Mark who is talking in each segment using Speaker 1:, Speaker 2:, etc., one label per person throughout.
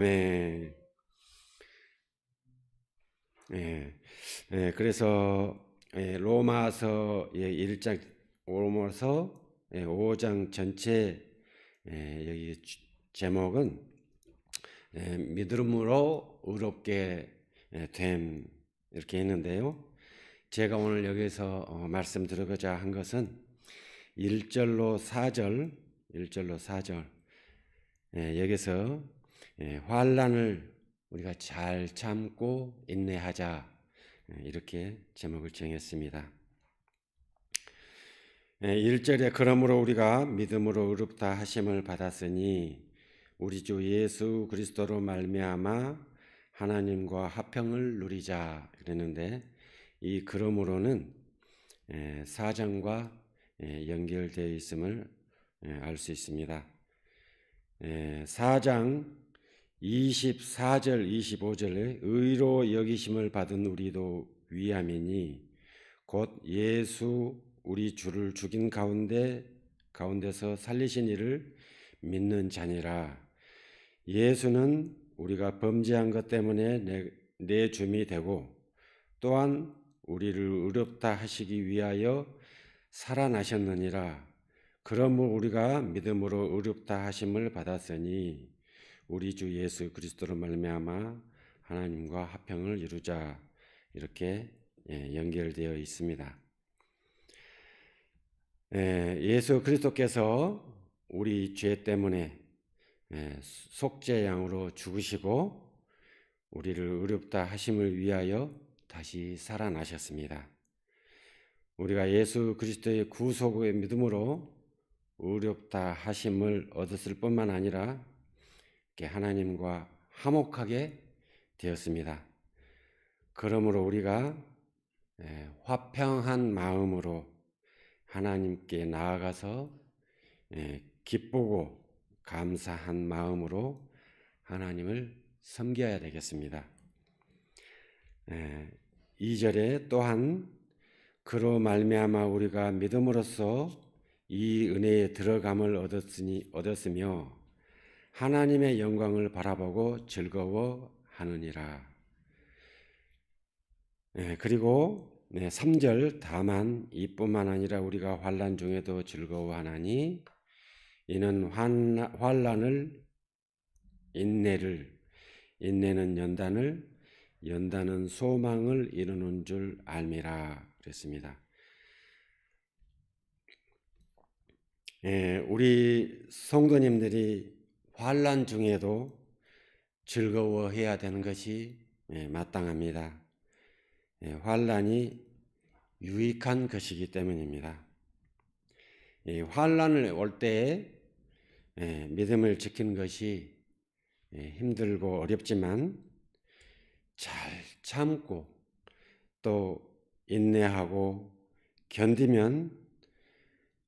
Speaker 1: 네. 예. 예, 그래서 예, 로마서 예, 1장 로마서 예, 5장 전체 예, 여기 주- 제목은 예, 믿음으로 의롭게 예, 됨 이렇게 했는데요. 제가 오늘 여기서 어, 말씀드리고자 한 것은 1절로 4절, 1절로 4절 예, 여기서 예, 환란을 우리가 잘 참고 인내하자 예, 이렇게 제목을 정했습니다. 예, 1절에 그러므로 우리가 믿음으로 의롭다 하심을 받았으니 우리 주 예수 그리스도로 말미암아 하나님과 화평을 누리자 그랬는데 이 그러므로는 예, 사장과 예, 연결되어 있음을 예, 알수 있습니다. 예, 4장 24절 25절에 의로 여기심을 받은 우리도 위함이니 곧 예수 우리 주를 죽인 가운데 가운데서 살리신 이를 믿는 자니라. 예수는 우리가 범죄한 것 때문에 내, 내 줌이 되고 또한 우리를 의롭다 하시기 위하여 살아나셨느니라. 그러므로 우리가 믿음으로 의롭다 하심을 받았으니 우리 주 예수 그리스도로 말미암아 하나님과 화평을 이루자 이렇게 예, 연결되어 있습니다. 예, 예수 그리스도께서 우리 죄 때문에 예, 속죄 양으로 죽으시고 우리를 의롭다 하심을 위하여 다시 살아나셨습니다. 우리가 예수 그리스도의 구속의 믿음으로 의롭다 하심을 얻었을 뿐만 아니라 하나님과 화목하게 되었습니다. 그러므로 우리가 예, 화평한 마음으로 하나님께 나아가서 예, 기쁘고 감사한 마음으로 하나님을 섬겨야 되겠습니다. 예, 2절에 또한 그로 말미암아 우리가 믿음으로써 이 은혜에 들어감을 얻었으니 얻었으며 하나님의 영광을 바라보고 즐거워하느니라. 예, 그리고 네, 3절 다만 이뿐만 아니라 우리가 환난 중에도 즐거워하나니 이는 환, 환난을 인내를 인내는 연단을 연단은 소망을 이루는 줄 알미라 그랬습니다. 예, 우리 성도님들이 환란 중에도 즐거워해야 되는 것이 예, 마땅합니다. 예, 환란이 유익한 것이기 때문입니다. 이 환란을 올 때에 예, 믿음을 지키는 것이 예, 힘들고 어렵지만 잘 참고 또 인내하고 견디면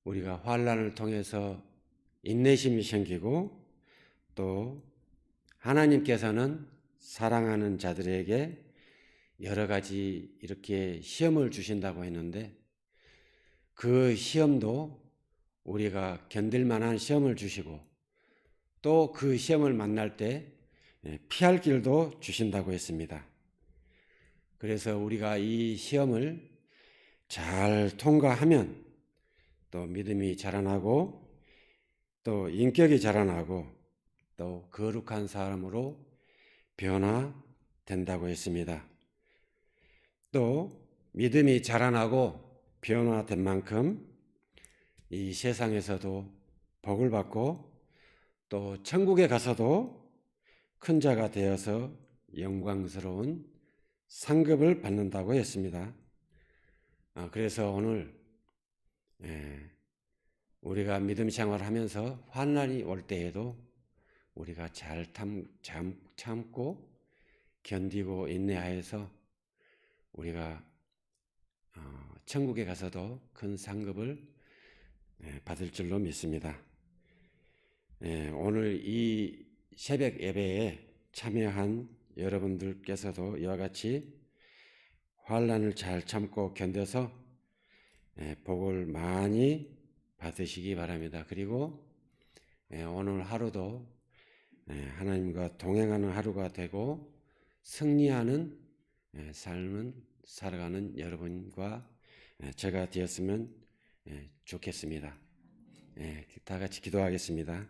Speaker 1: 우리가 환란을 통해서 인내심이 생기고 또 하나님께서는 사랑하는 자들에게 여러 가지 이렇게 시험을 주신다고 했는데 그 시험도 우리가 견딜 만한 시험을 주시고 또 그 시험을 만날 때 예, 피할 길도 주신다고 했습니다. 그래서 우리가 이 시험을 잘 통과하면 또 믿음이 자라나고 또 인격이 자라나고 또 거룩한 사람으로 변화된다고 했습니다. 또 믿음이 자라나고 변화된 만큼 이 세상에서도 복을 받고 또 천국에 가서도 큰 자가 되어서 영광스러운 상급을 받는다고 했습니다. 아, 그래서 오늘 예, 우리가 믿음 생활을 하면서 환난이 올 때에도 우리가 잘 참, 참, 참고 견디고 인내하여서 우리가 어, 천국에 가서도 큰 상급을 예, 받을 줄로 믿습니다. 예, 오늘 이 새벽 예배에 참여한 여러분들께서도 이와 같이 환란을 잘 참고 견뎌서 예, 복을 많이 받으시기 바랍니다. 그리고 예, 오늘 하루도 예, 하나님과 동행하는 하루가 되고 승리하는 예, 삶은 살아가는 여러분과 예, 제가 되었으면 예, 좋겠습니다. 예, 다 같이 기도하겠습니다.